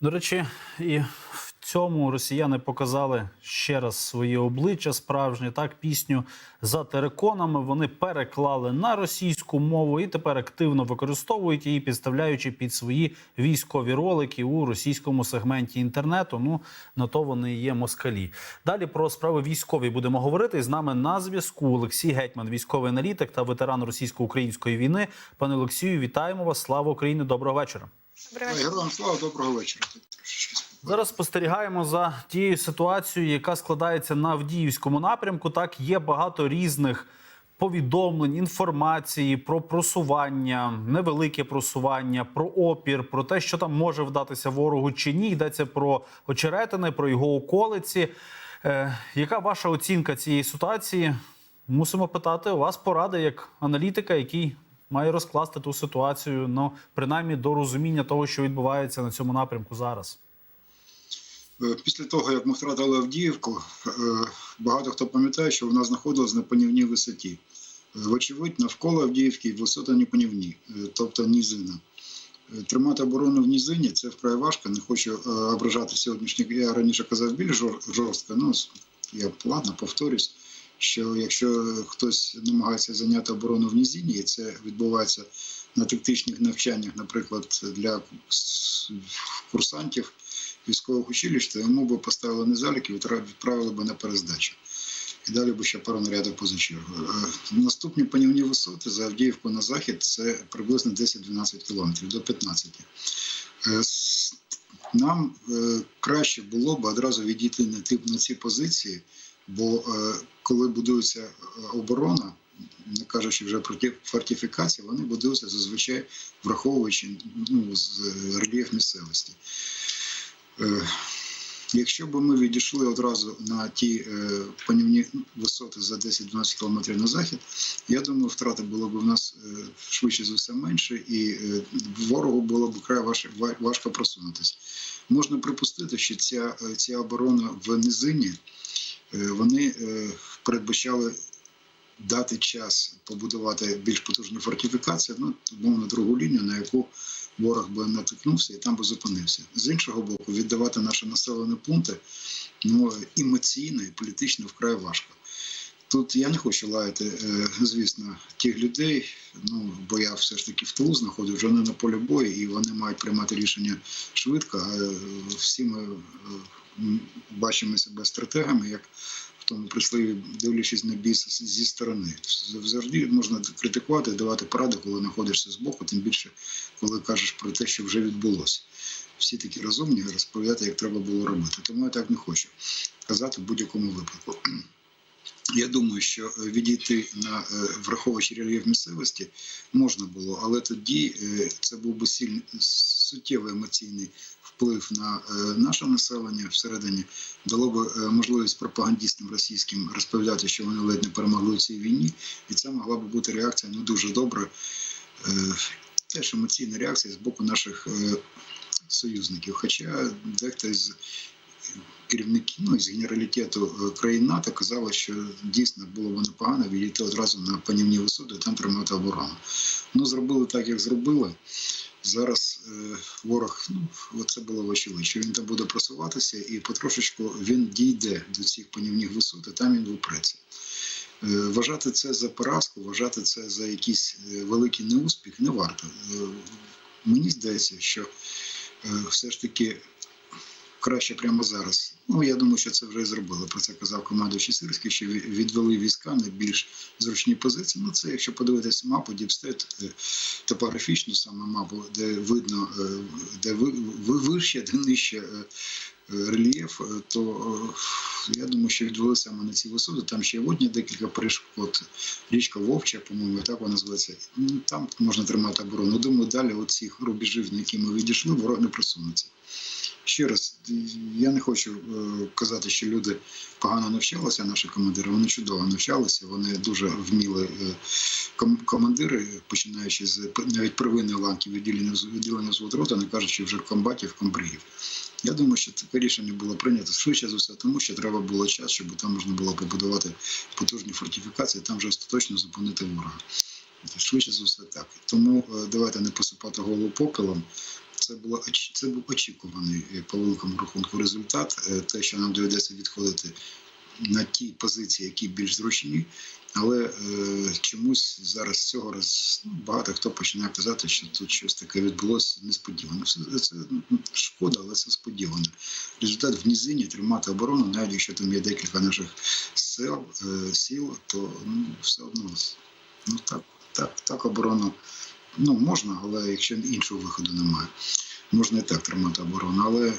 До речі, і в цьому росіяни показали ще раз своє обличчя справжнє. Так, пісню за териконами вони переклали на російську мову і тепер активно використовують її, підставляючи під свої військові ролики у російському сегменті інтернету. Ну на то вони є москалі. Далі про справи військові будемо говорити. З нами на зв'язку Олексій Гетьман, військовий аналітик та ветеран російсько-української війни. Пане Олексію, вітаємо вас! Слава Україні! Доброго вечора. Героям слава, доброго вечора. Зараз спостерігаємо за тією ситуацією, яка складається на Авдіївському напрямку. Так є багато різних повідомлень, інформації про просування, невелике просування, про опір, про те, що там може вдатися ворогу чи ні. Йдеться про очеретини, про його околиці. Е, яка ваша оцінка цієї ситуації? Мусимо питати у вас поради як аналітика, який має розкласти ту ситуацію, ну принаймні до розуміння того, що відбувається на цьому напрямку зараз. Е, Після того, як ми втратили Авдіївку, е, багато хто пам'ятає, що вона знаходилась на панівній висоті. Е, Вочевидь, навколо Авдіївки висота не панівні, тобто низина. Е, Тримати оборону в низині це вкрай важко. Не хочу ображати сьогоднішніх. Я раніше казав більш жорстко. Ну я ладно, повторюсь, що якщо хтось намагається зайняти оборону в низині, і це відбувається на тактичних навчаннях, наприклад, для курсантів військових училищ, то йому би поставили не залік і відправили би на перездачу. І далі би ще пару нарядів поза. Е, Наступні панівні висоти за Авдіївку на захід це приблизно 10-12 кілометрів до 15. Е, Нам е, краще було б одразу відійти на ці позиції, бо е, коли будується е, оборона, не кажучи вже про ті фортифікації, вони будуються зазвичай враховуючи ну, з рельєф місцевості. Е, Якщо б ми відійшли одразу на ті панівні висоти за 10-12 кілометрів на захід, я думаю, втрати було б у нас швидше за все менше, і ворогу було б край важ- важко просунутися. Можна припустити, що ця, ця оборона в низині вони е, передбачали дати час побудувати більш потужну фортифікацію, ну, умовно, другу лінію, на яку ворог би натикнувся і там би зупинився. З іншого боку, віддавати наші населені пункти ну, емоційно і політично вкрай важко. Тут я не хочу лаяти, е, звісно, тих людей, ну бо я все ж таки в тилу знаходжусь, вони на полі бою, і вони мають приймати рішення швидко. Е, всі ми е, бачимо себе стратегами, як в тому присліві, дивлячись на біс зі сторони. Завжди можна критикувати, давати поради, коли знаходишся збоку, тим більше, коли кажеш про те, що вже відбулося. Всі такі розумні розповідати, як треба було робити. Тому я так не хочу казати в будь-якому випадку. Я думаю, що е, відійти на е, враховуючи рельєф місцевості можна було, але тоді е, це був би сильний суттєвий емоційний вплив на наше населення всередині, дало е, можливість пропагандістам російським розповідати, що вони ледь не перемогли у цій війні, і це могла б бути реакція ну дуже добра. Теж емоційна реакція з боку наших союзників. Хоча дехто із керівників ну, із генералітету е, країн НАТО казали, що дійсно було б непогано відійти одразу на панівні висоти там тримати оборону. Ну, зробили так, як зробили. Зараз е, ворог, ну це було очевидно, що він там буде просуватися, і потрошечку він дійде до цих панівних висот, і там він випреться. Е, Вважати це за поразку, вважати це за якийсь е, великий неуспіх не варто. Е, Мені здається, що е, все ж таки краще прямо зараз. Ну я думаю, що це вже і зробили. Про це казав командуючий Сирський, що відвели війська на більш зручні позиції. Ну це якщо подивитися мапу, діпстет е, топографічну саме мапу, де видно, е, де ви, ви вище, де нижче е, рельєф, то я думаю, що відвели саме на ці висоти. Там ще водні декілька перешкод. Річка Вовча, по-моєму, так вона називається. Ну, Там можна тримати оборону. Думаю, далі оцих рубежів, на які ми відійшли, ворог не просунеться. Ще раз, я не хочу е, казати, що люди погано навчалися, наші командири. Вони чудово навчалися, вони дуже вміли е, командири, починаючи з навіть первинної ланки відділення з відділення з не кажучи вже комбатів, комбригів. Я думаю, що таке рішення було прийнято швидше за все, тому що треба було час, щоб там можна було побудувати потужні фортифікації, там вже остаточно зупинити ворога. Швидше за все так. Тому е, давайте не посипати голову попелом. Це було це був очікуваний е, по великому рахунку результат. Е, Те, що нам доведеться відходити на ті позиції, які більш зручні. Але е, чомусь зараз цього раз ну, багато хто починає казати, що тут щось таке відбулося несподівано. Все це ну, шкода, але це сподівано. Результат в низині тримати оборону, навіть якщо там є декілька наших сил, е, сіл, то ну, все одно ну так, так, так оборону ну можна, але якщо іншого виходу немає, можна і так тримати оборону. Але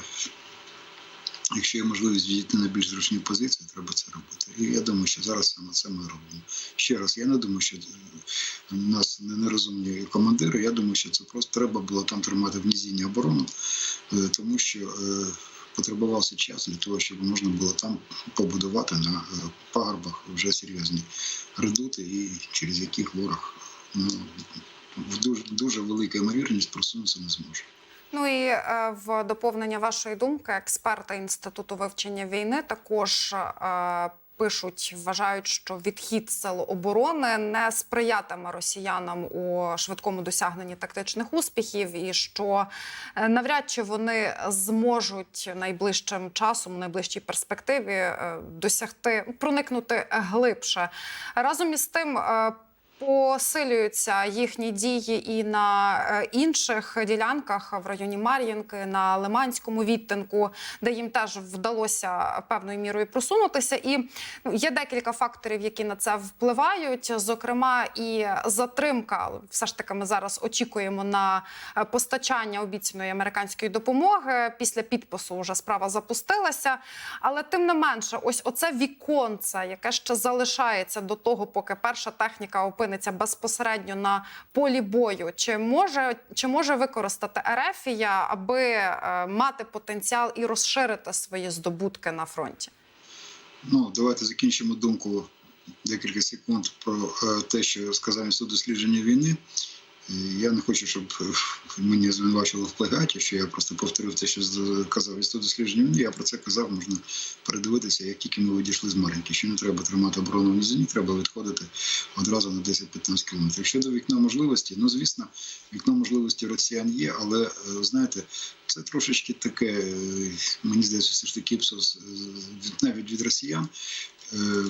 якщо є можливість відійти на більш зручні позиції, треба це робити. І я думаю, що зараз саме це ми робимо. Ще раз, я не думаю, що у нас не- нерозумні командири. Я думаю, що це просто треба було там тримати в низині оборону, е, тому що е, потребувався час для того, щоб можна було там побудувати на е, пагорбах вже серйозні редути, і через яких ворог ну, дуже, дуже велика ймовірність просунутися не зможе. Ну і е, в доповнення вашої думки, експерти інституту вивчення війни також. Е, Пишуть, вважають, що відхід сил оборони не сприятиме росіянам у швидкому досягненні тактичних успіхів, і що е, навряд чи вони зможуть найближчим часом, в найближчій перспективі досягти проникнути глибше. Разом із тим. Посилюються їхні дії і на е, інших ділянках в районі Мар'їнки, на Лиманському відтинку, де їм теж вдалося певною мірою просунутися. І ну, є декілька факторів, які на це впливають. Зокрема, і затримка. Все ж таки, ми зараз очікуємо на е, постачання обіцяної американської допомоги. Після підпису вже справа запустилася. Але тим не менше, ось оце віконце, яке ще залишається до того, поки перша техніка опиниться безпосередньо на полі бою. Чи може чи може використати Ерефія, аби е, мати потенціал і розширити свої здобутки на фронті? Ну, давайте закінчимо думку декілька секунд про е, те, що сказав інститут дослідження війни. Я не хочу, щоб мені звинувачували в плагіаті, що я просто повторив те, що казав інститут дослідження. Я про це казав, можна передивитися, як тільки ми відійшли з Мар'їнки, що не треба тримати оборону в низині, треба відходити одразу на 10-15 кілометрів. Щодо вікна можливості, ну звісно, вікно можливості росіян є, але е, знаєте, це трошечки таке, е, мені здається, все ж таки іпсос е, навіть від росіян. Е,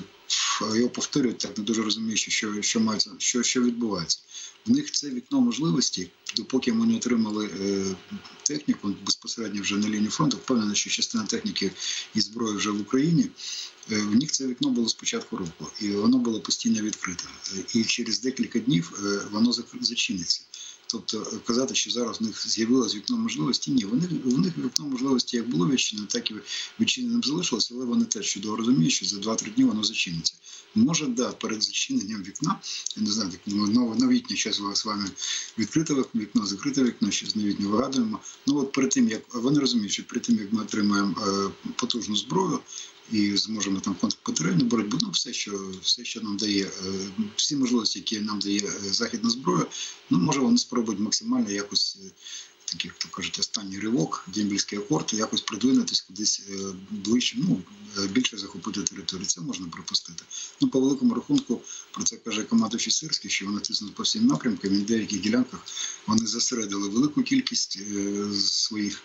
Його повторюють, так не дуже розуміючи, що, що мається, що, що відбувається. В них це вікно можливості, допоки ми не отримали е, техніку безпосередньо вже на лінії фронту. Впевнений, що частина техніки і зброї вже в Україні. Е, В них це вікно було з початку року, і воно було постійно відкрите. І через декілька днів воно зачиниться. Тобто казати, що зараз в них з'явилось вікно можливості, ні, вони в них вікно можливості як було відчинено, так і відчиненим залишилося, але вони теж чудово розуміють, що за 2-3 дні воно зачиниться. Може, да, перед зачиненням вікна, я не знаю, так ну, новітнє час з вами відкрите вікно, закрите вікно, щось новітнє вигадуємо. Ну от перед тим як вони розуміють, що перед тим як ми отримаємо е, потужну зброю. І зможемо там контрбатарейну боротьбу, ну все, що все, що нам дає, е, всі можливості, які нам дає е, західна зброя, ну може вони спробують максимально якось такий, то кажуть, останній ривок, дембільський акорд, якось придвинутись кудись е, ближче, ну е, більше захопити територію. Це можна припустити. Ну по великому рахунку про це каже командуючий Сирський, що вони тиснуть по всім напрямкам. І на деяких ділянках вони зосередили велику кількість е, своїх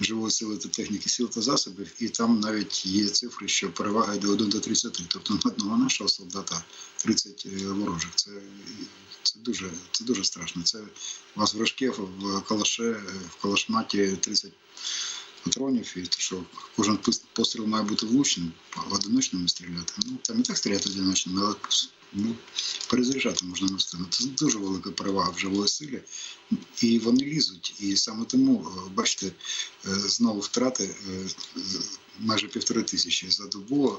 живої сили та техніки, сил та засобів, і там навіть є цифри, що перевага йде 1 до 30. Тобто на одного нашого солдата 30 ворожих. Це, це дуже це дуже страшно. Це у вас в Рожке, в Калаше, в Калашматі 30 патронів, і що кожен постріл має бути влучним, в одиночному стріляти. Ну там і так стріляти одиночним, але ну, перезаряджати можна на стіну. Це дуже велика перевага в живої силі. І вони лізуть. І саме тому, е, бачите, е, знову втрати е, майже півтори тисячі за добу.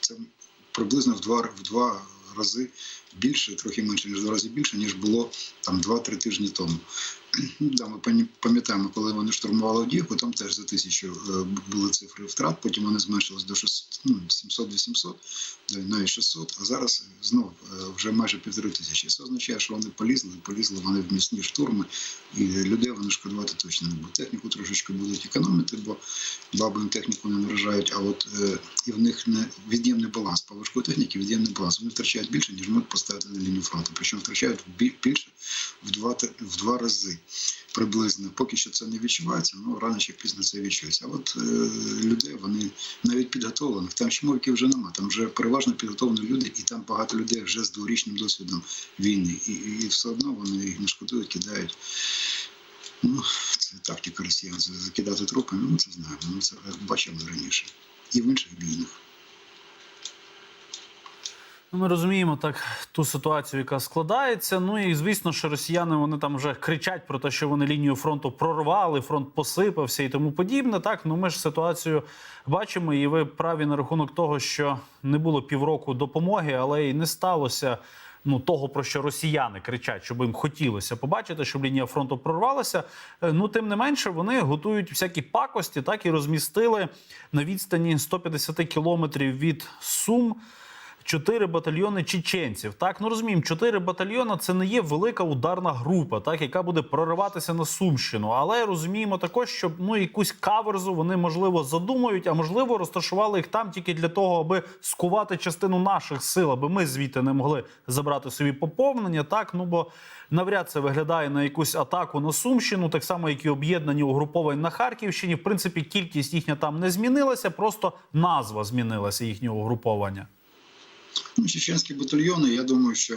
Це приблизно в два, в два рази більше, трохи менше, ніж в два рази більше, ніж було там 2-3 тижні тому. Да, ми пам'я- пам'ятаємо, коли вони штурмували Авдіївку, там теж за тисячу е, були цифри втрат, потім вони зменшились до 600, ну, 700-800, да, навіть 600, а зараз знову е, вже майже півтори тисячі. Це означає, що вони полізли, полізли вони в міцні штурми, і людей вони шкодувати точно не будуть. Техніку трошечки будуть економити, бо баби їм техніку не наражають, а от е, і в них не від'ємний баланс. По важкої техніки від'ємний баланс. Вони втрачають більше, ніж можуть поставити на лінію фронту. Причому втрачають бі- більше в два, в два рази. Приблизно. Поки що це не відчувається, ну рано чи пізно це відчується. А от е, людей вони навіть підготовлених, там чмовиків вже нема. Там вже переважно підготовлені люди, і там багато людей вже з дворічним досвідом війни. І, і все одно вони їх не шкодують, кидають. Ну, це тактика росіян за- закидати трупами. Ми це знаємо. Ми це бачили раніше. І в інших війнах. Ну, Ми розуміємо так ту ситуацію, яка складається. Ну і звісно, що росіяни вони там вже кричать про те, що вони лінію фронту прорвали, фронт посипався і тому подібне. Так, ну ми ж ситуацію бачимо, і ви праві на рахунок того, що не було півроку допомоги, але й не сталося. Ну, того, про що росіяни кричать, щоб їм хотілося побачити, щоб лінія фронту прорвалася. Е, Ну, тим не менше, вони готують всякі пакості, так і розмістили на відстані 150 кілометрів від Сум чотири батальйони чеченців. Так, ну розуміємо, чотири батальйони це не є велика ударна група, так яка буде прориватися на Сумщину. Але розуміємо також, що ну якусь каверзу вони можливо задумають, а можливо розташували їх там тільки для того, аби скувати частину наших сил, аби ми звідти не могли забрати собі поповнення. Так, ну бо навряд це виглядає на якусь атаку на Сумщину, так само, як і об'єднані угруповань на Харківщині. В принципі, кількість їхня там не змінилася, просто назва змінилася їхнього угруповання. Ну, чеченські батальйони, я думаю, що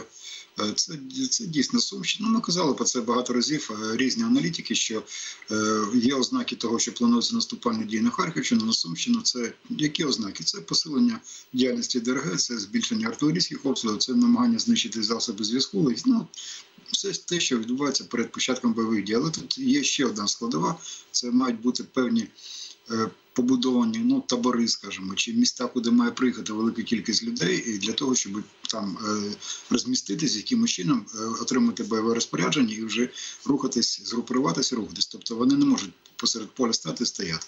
е, це, це дійсно Сумщина. Ну, ми казали про це багато разів. е, Різні аналітики, що е, є ознаки того, що планується наступальні дії на Харківщину, на Сумщину. Це які ознаки? Це посилення діяльності ДРГ, це збільшення артилерійських обстрілів, це намагання знищити засоби зв'язку. Ну, все те, що відбувається перед початком бойових дій. Але тут є ще одна складова: це мають бути певні. Побудовані ну табори, скажімо, чи міста, куди має приїхати велика кількість людей, і для того, щоб там е, розміститись, якимось чином е, отримати бойове розпорядження і вже рухатись, згрупуватися, рухатись. Тобто вони не можуть посеред поля стати стояти.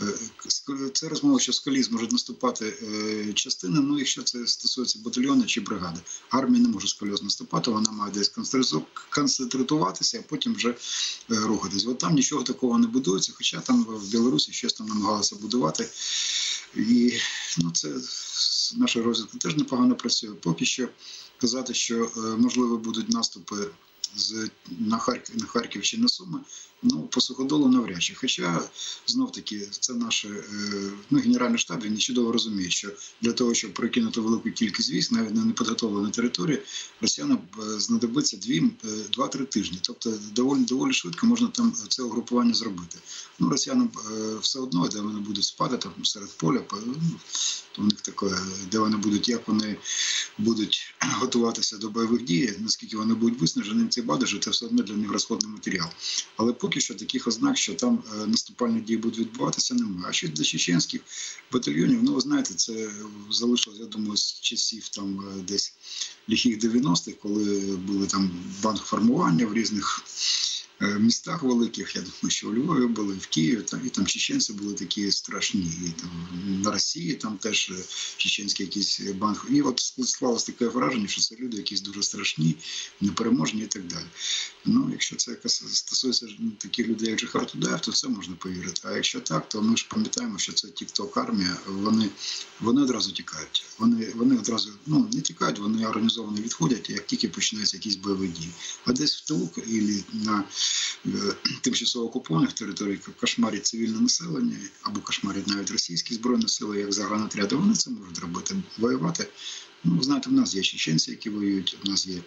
Е, Це розмова, що з коліс можуть наступати частини. Ну, якщо це стосується батальйону чи бригади, армія не може з наступати, вона має десь концентруватися, а потім вже рухатись. От там нічого такого не будується, хоча там в Білорусі щось там намагалися будувати. І ну, це наша розвідка теж непогано працює. Поки що казати, що е, можливо будуть наступи з на Харків на Суми. Ну по суходолу навряд чи. Хоча знов таки це наш е, ну, генеральний штаб. Він чудово розуміє, що для того, щоб прокинути велику кількість військ, навіть на неподготовленій території, росіянам е, знадобиться дві е, два-три тижні. Тобто доволі доволі швидко можна там це угрупування зробити. Ну росіянам все одно, де вони будуть спати, там серед поля, по- ну, то у них таке, де вони будуть, як вони будуть готуватися до бойових дій, наскільки вони будуть виснажені, ці бадажі, це все одно для них розходний матеріал. Але поки що таких ознак, що там е, наступальні дії будуть відбуватися, немає. А що до чеченських батальйонів, ну ви знаєте, це залишилось, я думаю, з часів там е, десь ліхих 90-х, коли були там банк формування в різних містах великих. Я думаю, що у Львові були, в Києві, там, і там чеченці були такі страшні. І там на Росії там теж е, чеченський якийсь банк. І от склалось таке враження, що це люди якісь дуже страшні, непереможні і так далі. Ну, якщо це стосується ну, таких людей, як Джихар Тудаєв, то це можна повірити. А якщо так, то ми ж пам'ятаємо, що це тікток армія. Вони, вони одразу тікають. Вони, вони одразу ну не тікають, вони організовано відходять, як тільки починаються якісь бойові дії. А десь в тилу і на е, тимчасово окупованих територіях кошмарять цивільне населення або кошмарять навіть російські збройні сили, як загранотряди, вони це можуть робити. Воювати. Ну, знаєте, в нас є чеченці, які воюють, у нас є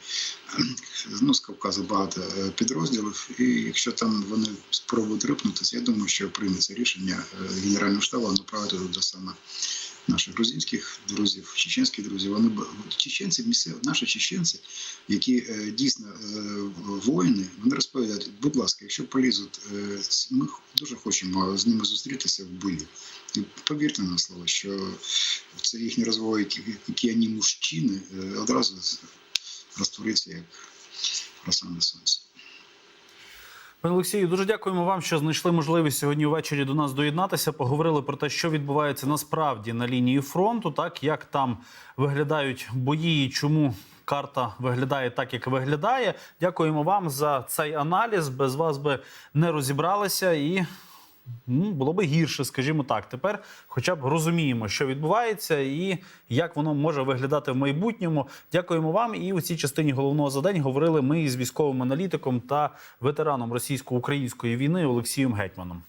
ну, з Кавказу багато е, підрозділів, і якщо там вони спробують рипнутися, я думаю, що прийметься рішення е, Генерального штабу направити туди саме наших грузинських друзів, чеченських друзів. Вони чеченці, місцеві, наші чеченці, які е, дійсно е, воїни, вони розповідають, будь ласка, якщо полізуть, е, ми дуже хочемо з ними зустрітися в бою. І повірте на слово, що це їхні розмови, які, вони мужчини, одразу розтвориться як роса на сонці. Пане Олексію, дуже дякуємо вам, що знайшли можливість сьогодні ввечері до нас доєднатися. Поговорили про те, що відбувається насправді на лінії фронту, так як там виглядають бої, і чому карта виглядає так, як виглядає. Дякуємо вам за цей аналіз. Без вас би не розібралися і було би гірше, скажімо так. Тепер, хоча б розуміємо, що відбувається і як воно може виглядати в майбутньому. Дякуємо вам. І у цій частині головного задань говорили ми із військовим аналітиком та ветераном російсько-української війни Олексієм Гетьманом.